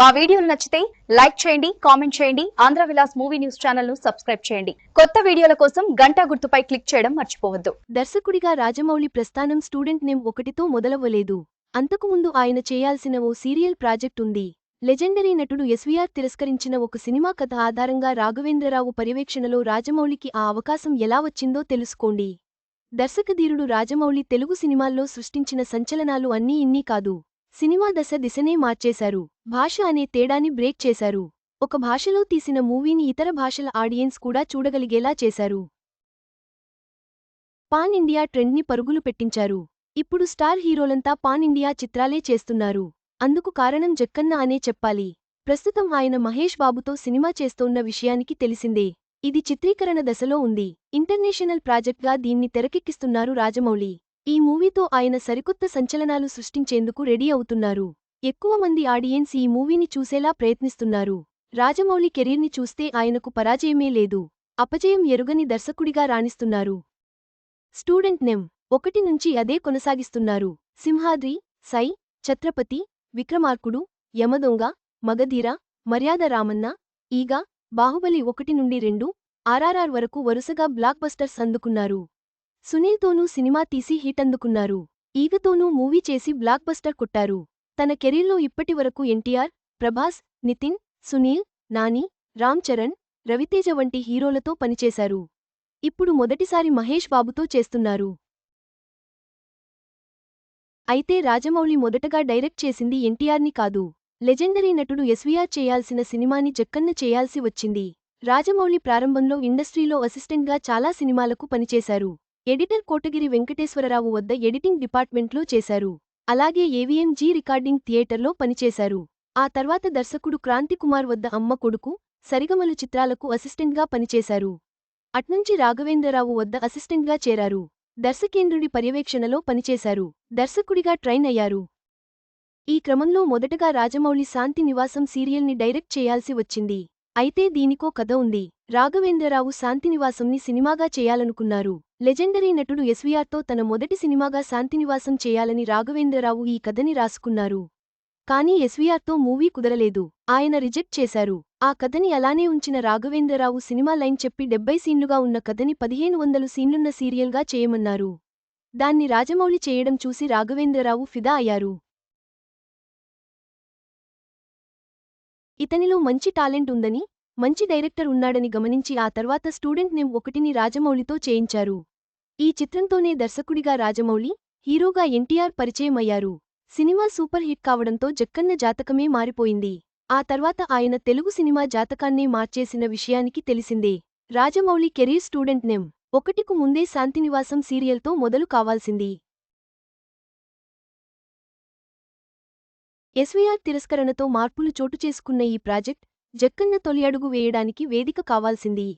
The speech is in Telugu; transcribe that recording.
మా వీడియోలు నచ్చితే లైక్ చేయండి కామెంట్ చేయండి ఆంధ్ర విలాస్ మూవీ న్యూస్ ఛానల్ను సబ్స్క్రైబ్ చేయండి. కొత్త వీడియోల కోసం గంట గుర్తుపై క్లిక్ చేయడం మర్చిపోవద్దు. దర్శకుడిగా రాజమౌళి ప్రస్థానం స్టూడెంట్ నేమ్ ఒకటితో మొదలవ్వలేదు. అంతకుముందు ఆయన చేయాల్సిన ఓ సీరియల్ ప్రాజెక్ట్ ఉంది. లెజెండరీ నటుడు ఎస్వీఆర్ తిరస్కరించిన ఒక సినిమా కథ ఆధారంగా రాఘవేంద్రరావు పర్యవేక్షణలో రాజమౌళికి ఆ అవకాశం ఎలా వచ్చిందో తెలుసుకోండి. దర్శకధీరుడు రాజమౌళి తెలుగు సినిమాల్లో సృష్టించిన సంచలనాలు అన్నీ ఇన్నీ కాదు. సినిమా దశ దిశనే మార్చేశారు. భాష అనే తేడాని బ్రేక్ చేశారు. ఒక భాషలో తీసిన మూవీని ఇతర భాషల ఆడియన్స్ కూడా చూడగలిగేలా చేశారు. పాన్ ఇండియా ట్రెండ్ని పరుగులు పెట్టించారు. ఇప్పుడు స్టార్ హీరోలంతా పాన్ ఇండియా చిత్రాలే చేస్తున్నారు. అందుకు కారణం జక్కన్న అనే చెప్పాలి. ప్రస్తుతం ఆయన మహేష్ బాబుతో సినిమా చేస్తోన్న విషయానికి తెలిసిందే. ఇది చిత్రీకరణ దశలో ఉంది. ఇంటర్నేషనల్ ప్రాజెక్ట్గా దీన్ని తెరకెక్కిస్తున్నారు రాజమౌళి. ఈ మూవీతో ఆయన సరికొత్త సంచలనాలు సృష్టించేందుకు రెడీ అవుతున్నారు. ఎక్కువ మంది ఆడియన్స్ ఈ మూవీని చూసేలా ప్రయత్నిస్తున్నారు. రాజమౌళి కెరీర్ని చూస్తే ఆయనకు పరాజయమే లేదు. అపజయం ఎరుగని దర్శకుడిగా రాణిస్తున్నారు. స్టూడెంట్ నెమ్. ఒకటి నుంచి అదే కొనసాగిస్తున్నారు. సింహాద్రి సై ఛత్రపతి విక్రమార్కుడు యమదొంగ మగధీర మర్యాద రామన్న ఈగ బాహుబలి ఒకటి నుండి రెండు ఆర్ఆర్ఆర్ వరకు వరుసగా బ్లాక్ బస్టర్స్ అందుకున్నారు. సునీల్తోనూ సినిమా తీసి హిట్ అందుకున్నారు. ఈగతోనూ మూవీ చేసి బ్లాక్ బస్టర్ కొట్టారు. తన కెరీర్లో ఇప్పటివరకు ఎన్టీఆర్ ప్రభాస్ నితిన్ సునీల్ నాని రామ్ చరణ్ రవితేజ వంటి హీరోలతో పనిచేశారు. ఇప్పుడు మొదటిసారి మహేష్ బాబుతో చేస్తున్నారు. అయితే రాజమౌళి మొదటగా డైరెక్ట్ చేసింది ఎన్టీఆర్ని కాదు. లెజెండరీ నటుడు ఎస్వీఆర్ చేయాల్సిన సినిమాని జక్కన్న చేయాల్సి వచ్చింది. రాజమౌళి ప్రారంభంలో ఇండస్ట్రీలో అసిస్టెంట్గా చాలా సినిమాలకు పనిచేశారు. ఎడిటర్ కోటగిరి వెంకటేశ్వరరావు వద్ద ఎడిటింగ్ డిపార్ట్మెంట్లో చేశారు. అలాగే ఏవిఎంజీ రికార్డింగ్ థియేటర్లో పనిచేశారు. ఆ తర్వాత దర్శకుడు క్రాంతికుమార్ వద్ద అమ్మ కొడుకు సరిగమలు చిత్రాలకు అసిస్టెంట్గా పనిచేశారు. అట్నుంచి రాఘవేంద్రరావు వద్ద అసిస్టెంట్గా చేరారు. దర్శకేంద్రుడి పర్యవేక్షణలో పనిచేశారు. దర్శకుడిగా ట్రైన్ అయ్యారు. ఈ క్రమంలో మొదటగా రాజమౌళి శాంతి నివాసం సీరియల్ని డైరెక్ట్ చేయాల్సి వచ్చింది. అయితే దీనికో కథ ఉంది. రాఘవేంద్రరావు శాంతినివాసంని సినిమాగా చేయాలనుకున్నారు. లెజెండరీ నటుడు ఎస్వీఆర్తో తన మొదటి సినిమాగా శాంతినివాసం చేయాలని రాఘవేంద్రరావు ఈ కథని రాసుకున్నారు. కానీ ఎస్వీఆర్తో మూవీ కుదరలేదు. ఆయన రిజెక్ట్ చేశారు. ఆ కథని అలానే ఉంచిన రాఘవేంద్రరావు సినిమా లైన్ చెప్పి డెబ్బై సీన్లుగా ఉన్న కథని పదిహేను వందలు సీన్లున్న సీరియల్గా చేయమన్నారు. దాన్ని రాజమౌళి చేయడం చూసి రాఘవేంద్రరావు ఫిదా అయ్యారు. ఇతనిలో మంచి టాలెంట్ ఉందని మంచి డైరెక్టర్ ఉన్నాడని గమనించి ఆ తర్వాత స్టూడెంట్ నేమ్ ఒకటిని రాజమౌళితో చేయించారు. ఈ చిత్రంతోనే దర్శకుడిగా రాజమౌళి హీరోగా ఎన్టీఆర్ పరిచయం అయ్యారు సినిమా సూపర్ హిట్ కావడంతో జక్కన్న జాతకమే మారిపోయింది. ఆ తర్వాత ఆయన తెలుగు సినిమా జాతకాన్నే మార్చేసిన విషయానికి తెలిసిందే. రాజమౌళి కెరీర్ స్టూడెంట్ నేమ్ ఒకటికు ముందే శాంతినివాసం సీరియల్తో మొదలు కావాల్సింది. ఎస్వీఆర్ తిరస్కరణతో మార్పులు చోటు చేసుకున్న ఈ ప్రాజెక్ట్ జక్కన్న తొలి అడుగు వేయడానికి వేదిక కావాల్సింది.